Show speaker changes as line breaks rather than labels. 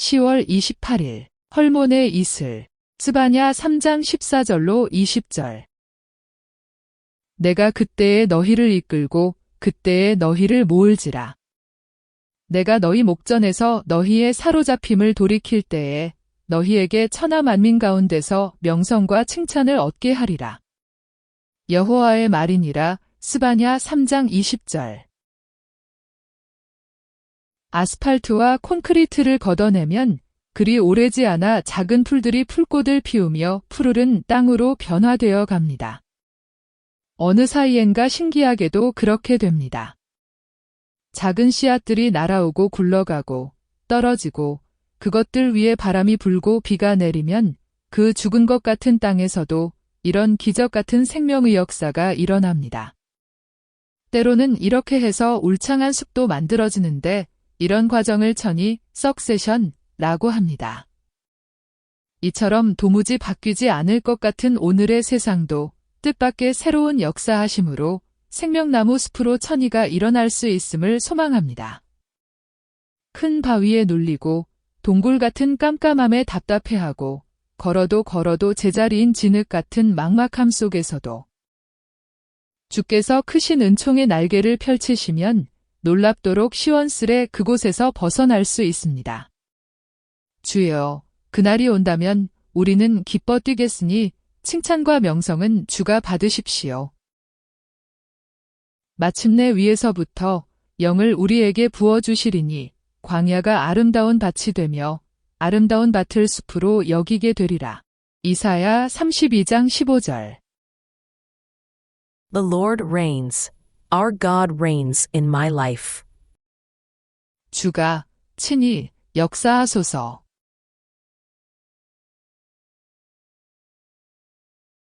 10월 28일 헐몬의 이슬 스바냐 3장 14절로 20절. 내가 그때에 너희를 이끌고 그때에 너희를 모을지라. 내가 너희 목전에서 너희의 사로잡힘을 돌이킬 때에 너희에게 천하 만민 가운데서 명성과 칭찬을 얻게 하리라. 여호와의 말이니라. 스바냐 3장 20절 아스팔트와 콘크리트를 걷어내면 그리 오래지 않아 작은 풀들이 풀꽃을 피우며 푸르른 땅으로 변화되어 갑니다. 어느 사이엔가 신기하게도 그렇게 됩니다. 작은 씨앗들이 날아오고 굴러가고 떨어지고 그것들 위에 바람이 불고 비가 내리면 그 죽은 것 같은 땅에서도 이런 기적 같은 생명의 역사가 일어납니다. 때로는 이렇게 해서 울창한 숲도 만들어지는데 이런 과정을 천이 석세션라고 합니다. 이처럼 도무지 바뀌지 않을 것 같은 오늘의 세상도 뜻밖의 새로운 역사하심으로 생명나무 숲으로 천이가 일어날 수 있음을 소망합니다. 큰 바위에 눌리고 동굴 같은 깜깜함에 답답해하고 걸어도 걸어도 제자리인 진흙 같은 막막함 속에서도 주께서 크신 은총의 날개를 펼치시면 놀랍도록 시원스레 그곳에서 벗어날 수 있습니다. 주여, 그날이 온다면 우리는 기뻐 뛰겠으니 칭찬과 명성은 주가 받으십시오. 마침내 위에서부터 영을 우리에게 부어주시리니 광야가 아름다운 밭이 되며 아름다운 밭을 숲으로 여기게 되리라. 이사야 32장 15절
The Lord reigns. Our God reigns in my life.
주가 친히 역사하소서.